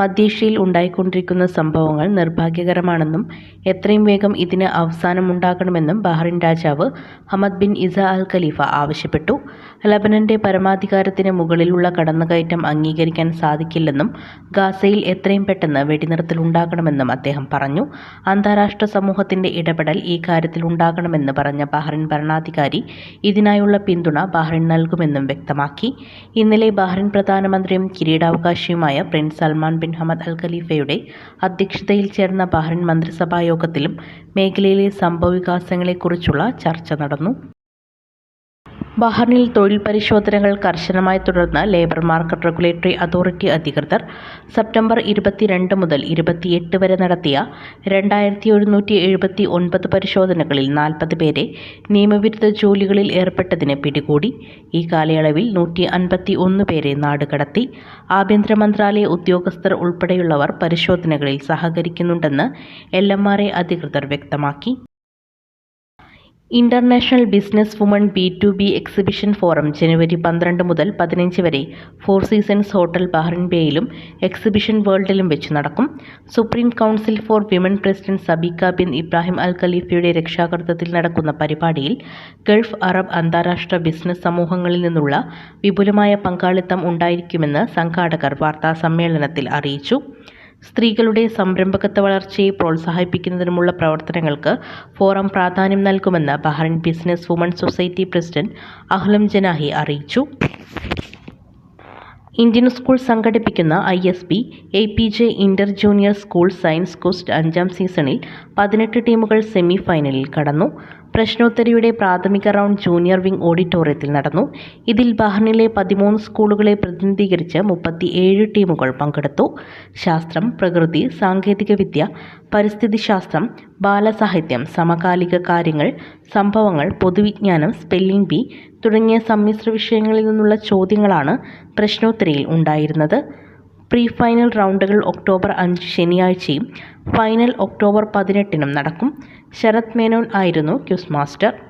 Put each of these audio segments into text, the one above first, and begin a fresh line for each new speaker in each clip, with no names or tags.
മധ്യേഷ്യയിൽ ഉണ്ടായിക്കൊണ്ടിരിക്കുന്ന സംഭവങ്ങൾ നിർഭാഗ്യകരമാണെന്നും എത്രയും വേഗം ഇതിന് അവസാനമുണ്ടാകണമെന്നും ബഹ്റിൻ രാജാവ് Hamad bin Isa Al Khalifa ആവശ്യപ്പെട്ടു. ലബനന്റെ പരമാധികാരത്തിന് മുകളിലുള്ള കടന്നുകയറ്റം അംഗീകരിക്കാൻ സാധിക്കില്ലെന്നും ഗാസയിൽ എത്രയും പെട്ടെന്ന് വെടിനിർത്തൽ ഉണ്ടാകണമെന്നും അദ്ദേഹം പറഞ്ഞു. അന്താരാഷ്ട്ര സമൂഹത്തിന്റെ ഇടപെടൽ ഈ കാര്യത്തിൽ ഉണ്ടാകണമെന്ന് പറഞ്ഞ ബഹ്റിൻ ഭരണാധികാരി ഇതിനായുള്ള പിന്തുണ ബഹ്റിൻ നൽകുമെന്നും വ്യക്തമാക്കി. ഇന്നലെ ബഹ്റിൻ പ്രധാനമന്ത്രിയും കിരീടാവകാശിയുമായ prince Salman bin Hamad Al ഖലീഫയുടെ അധ്യക്ഷതയിൽ ചേർന്ന ബഹ്റിൻ മന്ത്രിസഭാ യോഗത്തിലും മേഖലയിലെ സംഭവവികാസങ്ങളെക്കുറിച്ചുള്ള ചർച്ച നടന്നു. ബഹ്റിനിൽ തൊഴിൽ പരിശോധനകൾ കർശനമായി തുടർന്ന് ലേബർ മാർക്കറ്റ് റെഗുലേറ്ററി അതോറിറ്റി അധികൃതർ സെപ്റ്റംബർ ഇരുപത്തിരണ്ട് മുതൽ ഇരുപത്തിയെട്ട് വരെ നടത്തിയ രണ്ടായിരത്തി ഒരുന്നൂറ്റി എഴുപത്തി ഒൻപത് പരിശോധനകളിൽ നാൽപ്പത് പേരെ നിയമവിരുദ്ധ ജോലികളിൽ ഏർപ്പെട്ടതിന് പിടികൂടി. ഈ കാലയളവിൽ നൂറ്റി അൻപത്തി ഒന്ന് പേരെ നാടുകടത്തി ആഭ്യന്തര മന്ത്രാലയ ഉദ്യോഗസ്ഥർ ഉൾപ്പെടെയുള്ളവർ പരിശോധനകളിൽ സഹകരിക്കുന്നുണ്ടെന്ന് എൽ എം ആർ എ അധികൃതർ വ്യക്തമാക്കി. International business woman B two B exhibition forum ജനുവരി പന്ത്രണ്ട് മുതൽ പതിനഞ്ച് വരെ ഫോർ സീസൺസ് ഹോട്ടൽ ബഹ്റിൻ ബേയിലും എക്സിബിഷൻ വേൾഡിലും വെച്ച് നടക്കും. Supreme council for women president Sabika bin Ibrahim Al ഖലീഫയുടെ രക്ഷാകർത്തത്തിൽ നടക്കുന്ന പരിപാടിയിൽ ഗൾഫ് അറബ് അന്താരാഷ്ട്ര ബിസിനസ് സമൂഹങ്ങളിൽ നിന്നുള്ള വിപുലമായ പങ്കാളിത്തം ഉണ്ടായിരിക്കുമെന്ന് സംഘാടകർ വാർത്താസമ്മേളനത്തിൽ അറിയിച്ചു. സ്ത്രീകളുടെ സംരംഭകത്വ വളർച്ചയെ പ്രോത്സാഹിപ്പിക്കുന്നതിനുമുള്ള പ്രവർത്തനങ്ങൾക്ക് ഫോറം പ്രാധാന്യം നൽകുമെന്ന് Bahrain business woman society president Ahlam Janahi അറിയിച്ചു. ഇന്ത്യൻ സ്കൂൾ സംഘടിപ്പിക്കുന്ന I S B A P J inter junior school science quest അഞ്ചാം സീസണിൽ പതിനെട്ട് ടീമുകൾ സെമി ഫൈനലിൽ കടന്നു. പ്രശ്നോത്തരിയുടെ പ്രാഥമിക റൗണ്ട് ജൂനിയർ വിംഗ് ഓഡിറ്റോറിയത്തിൽ നടന്നു. ഇതിൽ ബഹ്റിനിലെ പതിമൂന്ന് സ്കൂളുകളെ പ്രതിനിധീകരിച്ച് മുപ്പത്തി ഏഴ് ടീമുകൾ പങ്കെടുത്തു. ശാസ്ത്രം പ്രകൃതി സാങ്കേതികവിദ്യ പരിസ്ഥിതി ശാസ്ത്രം ബാലസാഹിത്യം സമകാലിക കാര്യങ്ങൾ സംഭവങ്ങൾ പൊതുവിജ്ഞാനം സ്പെല്ലിംഗ് ബി തുടങ്ങിയ സമ്മിശ്ര വിഷയങ്ങളിൽ നിന്നുള്ള ചോദ്യങ്ങളാണ് പ്രശ്നോത്തരിയിൽ ഉണ്ടായിരുന്നത്. പ്രീ ഫൈനൽ റൗണ്ടുകൾ ഒക്ടോബർ അഞ്ച് ശനിയാഴ്ചയും ഫൈനൽ ഒക്ടോബർ പതിനെട്ടിനും നടക്കും. ശരത് മേനോൻ ആയിരുന്നു ക്യൂസ് മാസ്റ്റർ.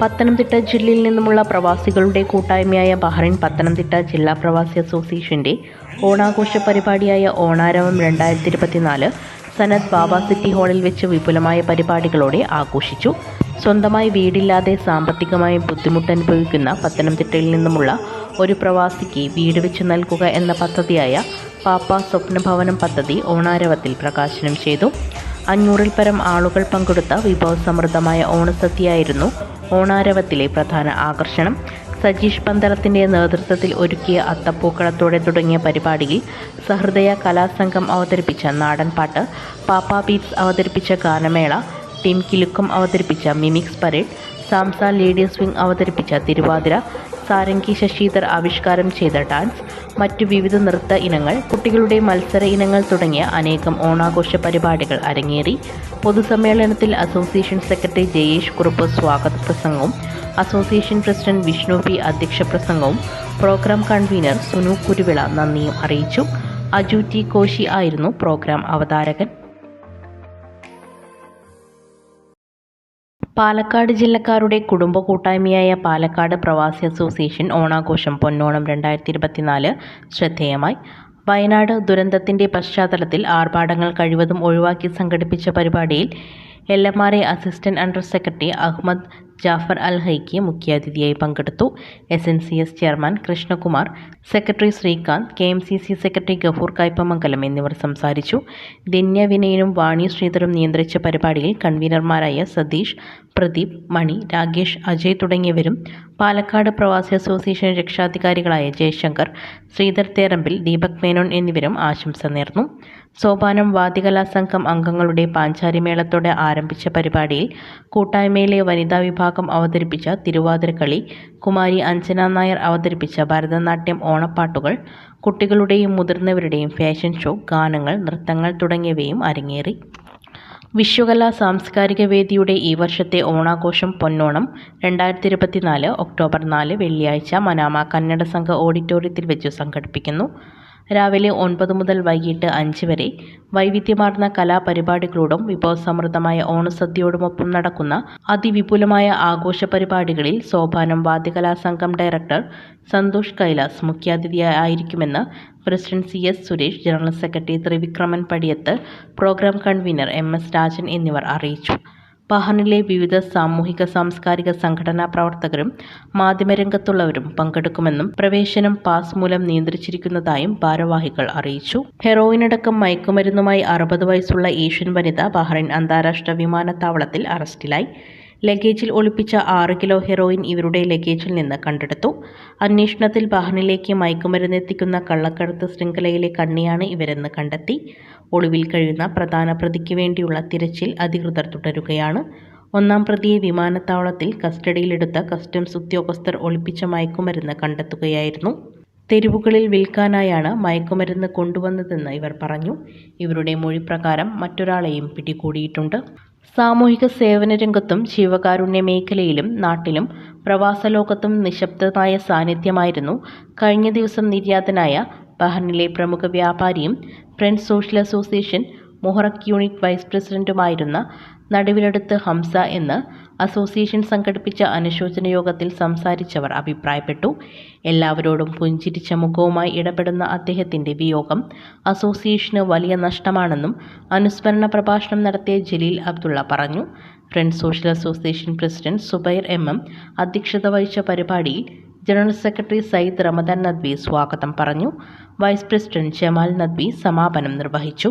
പത്തനംതിട്ട ജില്ലയിൽ നിന്നുമുള്ള പ്രവാസികളുടെ കൂട്ടായ്മയായ ബഹ്റൈൻ പത്തനംതിട്ട ജില്ലാ പ്രവാസി അസോസിയേഷന്റെ ഓണാഘോഷ പരിപാടിയായ ഓണാരവം രണ്ടായിരത്തി ഇരുപത്തിനാല് സനത് ബാബ സിറ്റി ഹാളിൽ വെച്ച് വിപുലമായ പരിപാടികളോടെ ആഘോഷിച്ചു. സ്വന്തമായി വീടില്ലാതെ സാമ്പത്തികമായി ബുദ്ധിമുട്ടനുഭവിക്കുന്ന പത്തനംതിട്ടയിൽ നിന്നുമുള്ള ഒരു പ്രവാസിക്ക് വീട് വെച്ച് നൽകുക എന്ന പദ്ധതിയായ പാപ്പ സ്വപ്നഭവനം പദ്ധതി ഓണാരവത്തിൽ പ്രകാശനം ചെയ്തു. അഞ്ഞൂറിൽ പരം ആളുകൾ പങ്കെടുത്ത വിഭവസമൃദ്ധമായ ഓണസദ്യയായിരുന്നു ഓണാരവത്തിലെ പ്രധാന ആകർഷണം. സജീഷ് പന്തളത്തിന്റെ നേതൃത്വത്തിൽ ഒരുക്കിയ അത്തപ്പൂക്കളത്തോടെ തുടങ്ങിയ പരിപാടിയിൽ സഹൃദയ കലാസംഘം അവതരിപ്പിച്ച നാടൻപാട്ട് പാപ്പ ബീറ്റ്സ് അവതരിപ്പിച്ച ഗാനമേള ടീം കിലുക്കം അവതരിപ്പിച്ച mimics parade Samsa ladies swing അവതരിപ്പിച്ച തിരുവാതിര സാരംഗി ശശിധർ ആവിഷ്കാരം ചെയ്ത ഡാൻസ് മറ്റു വിവിധ നൃത്ത ഇനങ്ങൾ കുട്ടികളുടെ മത്സര ഇനങ്ങൾ തുടങ്ങിയ അനേകം ഓണാഘോഷ പരിപാടികൾ അരങ്ങേറി. പൊതുസമ്മേളനത്തിൽ അസോസിയേഷൻ സെക്രട്ടറി ജയേഷ് കുറുപ്പ് സ്വാഗത പ്രസംഗവും അസോസിയേഷൻ പ്രസിഡന്റ് വിഷ്ണു പി അധ്യക്ഷ പ്രസംഗവും പ്രോഗ്രാം കൺവീനർ സുനു കുരുവിള നന്ദിയും അറിയിച്ചു. അജു ടി കോശി ആയിരുന്നു പ്രോഗ്രാം അവതാരകൻ. പാലക്കാട് ജില്ലക്കാരുടെ കുടുംബ കൂട്ടായ്മയായ പാലക്കാട് പ്രവാസി അസോസിയേഷൻ ഓണാഘോഷം പൊന്നോണം രണ്ടായിരത്തി ഇരുപത്തിനാല് ശ്രദ്ധേയമായി. വയനാട് ദുരന്തത്തിന്റെ പശ്ചാത്തലത്തിൽ ആർഭാടങ്ങൾ കഴിവതും ഒഴിവാക്കി സംഘടിപ്പിച്ച പരിപാടിയിൽ L M R A assistant under secretary Ahmed Jaffar Al Haiki മുഖ്യാതിഥിയായി പങ്കെടുത്തു. S N C S chairman Krishnakumar secretary Srikanth K M C C secretary Gafoor Kaipamangalam എന്നിവർ സംസാരിച്ചു. ധന്യ വിനയനും വാണി ശ്രീധരും നിയന്ത്രിച്ച പരിപാടിയിൽ കൺവീനർമാരായ സതീഷ് പ്രദീപ് മണി രാകേഷ് അജയ് തുടങ്ങിയവരും പാലക്കാട് പ്രവാസി അസോസിയേഷൻ രക്ഷാധികാരികളായ ജയശങ്കർ ശ്രീധർ തേരമ്പിൽ ദീപക് മേനോൻ എന്നിവരും ആശംസ നേർന്നു. സോപാനം വാദ്യകലാ സംഘം അംഗങ്ങളുടെ പാഞ്ചാരിമേളത്തോടെ ആരംഭിച്ച പരിപാടിയിൽ കൂട്ടായ്മയിലെ വനിതാ വിഭാഗം അവതരിപ്പിച്ച തിരുവാതിരക്കളി കുമാരി അഞ്ജന നായർ അവതരിപ്പിച്ച ഭരതനാട്യം ഓണപ്പാട്ടുകൾ കുട്ടികളുടെയും മുതിർന്നവരുടെയും ഫാഷൻ ഷോ ഗാനങ്ങൾ നൃത്തങ്ങൾ തുടങ്ങിയവയും അരങ്ങേറി. വിശ്വകലാ സാംസ്കാരിക വേദിയുടെ ഈ വർഷത്തെ ഓണാഘോഷം പൊന്നോണം രണ്ടായിരത്തി ഇരുപത്തിനാല് ഒക്ടോബർ നാല് വെള്ളിയാഴ്ച മനാമ കന്നഡ സംഘ ഓഡിറ്റോറിയത്തിൽ വെച്ച് സംഘടിപ്പിക്കുന്നു. രാവിലെ ഒൻപത് മുതൽ വൈകിട്ട് അഞ്ച് വരെ വൈവിധ്യമാർന്ന കലാപരിപാടികളോടും വിഭവസമൃദ്ധമായ ഓണസദ്യയോടുമൊപ്പം നടക്കുന്ന അതിവിപുലമായ ആഘോഷ പരിപാടികളിൽ Sopanam Vadyakala Sangham director Santhosh Kailas മുഖ്യാതിഥിയായിരിക്കുമെന്ന് president C S Suresh general secretary Thrivikraman Padiyath programme convener M S Rajan എന്നിവർ അറിയിച്ചു. പഹനിലെ വിവിധ സാമൂഹിക സാംസ്കാരിക സംഘടനാ പ്രവർത്തകരും മാധ്യമരംഗത്തുള്ളവരും പങ്കെടുക്കുമെന്നും പ്രവേശനം പാസ് മൂലം നിയന്ത്രിച്ചിരിക്കുന്നതായും ഭാരവാഹികൾ അറിയിച്ചു. ഹെറോയിനടക്കം മയക്കുമരുന്നുമായി അറുപത് വയസ്സുള്ള ഏഷ്യൻ വനിത ബഹ്റൈൻ അന്താരാഷ്ട്ര വിമാനത്താവളത്തിൽ അറസ്റ്റിലായി. ലഗേജിൽ ഒളിപ്പിച്ച ആറ് കിലോ ഹെറോയിൻ ഇവരുടെ ലഗേജിൽ നിന്ന് കണ്ടെടുത്തു. അന്വേഷണത്തിൽ വാഹനിലേക്ക് മയക്കുമരുന്ന് എത്തിക്കുന്ന കള്ളക്കടത്ത് ശൃംഖലയിലെ കണ്ണിയാണ് ഇവരെന്ന് കണ്ടെത്തി. ഒളിവിൽ കഴിയുന്ന പ്രധാന പ്രതിക്ക് വേണ്ടിയുള്ള തിരച്ചിൽ അധികൃതർ തുടരുകയാണ്. ഒന്നാം പ്രതിയെ വിമാനത്താവളത്തിൽ കസ്റ്റഡിയിലെടുത്ത കസ്റ്റംസ് ഉദ്യോഗസ്ഥർ ഒളിപ്പിച്ച മയക്കുമരുന്ന് കണ്ടെത്തുകയായിരുന്നു. തെരുവുകളിൽ വിൽക്കാനായാണ് മയക്കുമരുന്ന് കൊണ്ടുവന്നതെന്ന് ഇവർ പറഞ്ഞു. ഇവരുടെ മൊഴി പ്രകാരം മറ്റൊരാളെയും പിടികൂടിയിട്ടുണ്ട്. സാമൂഹിക സേവന രംഗത്തും ജീവകാരുണ്യ മേഖലയിലും നാട്ടിലും പ്രവാസ ലോകത്തും നിശബ്ദമായ സാന്നിധ്യമായിരുന്നു കഴിഞ്ഞ ദിവസം നിര്യാതനായ ബഹ്റിനിലെ പ്രമുഖ വ്യാപാരിയും friend social association Muharraq unit vice പ്രസിഡന്റുമായിരുന്ന നടുവിലടുത്ത് Hamsa എന്ന് അസോസിയേഷൻ സംഘടിപ്പിച്ച അനുശോചന യോഗത്തിൽ സംസാരിച്ചവർ അഭിപ്രായപ്പെട്ടു. എല്ലാവരോടും പുഞ്ചിരിച്ച മുഖവുമായി ഇടപെടുന്ന അദ്ദേഹത്തിന്റെ വിയോഗം അസോസിയേഷന് വലിയ നഷ്ടമാണെന്നും അനുസ്മരണ പ്രഭാഷണം നടത്തിയ ജലീൽ അബ്ദുള്ള പറഞ്ഞു. Friends social association president Zubair M M അധ്യക്ഷത വഹിച്ച പരിപാടിയിൽ ജനറൽ സെക്രട്ടറി സയ്യിദ് റമദാൻ നദ്വി സ്വാഗതം പറഞ്ഞു. വൈസ് പ്രസിഡന്റ് ജമാൽ നദ്വി സമാപനം നിർവഹിച്ചു.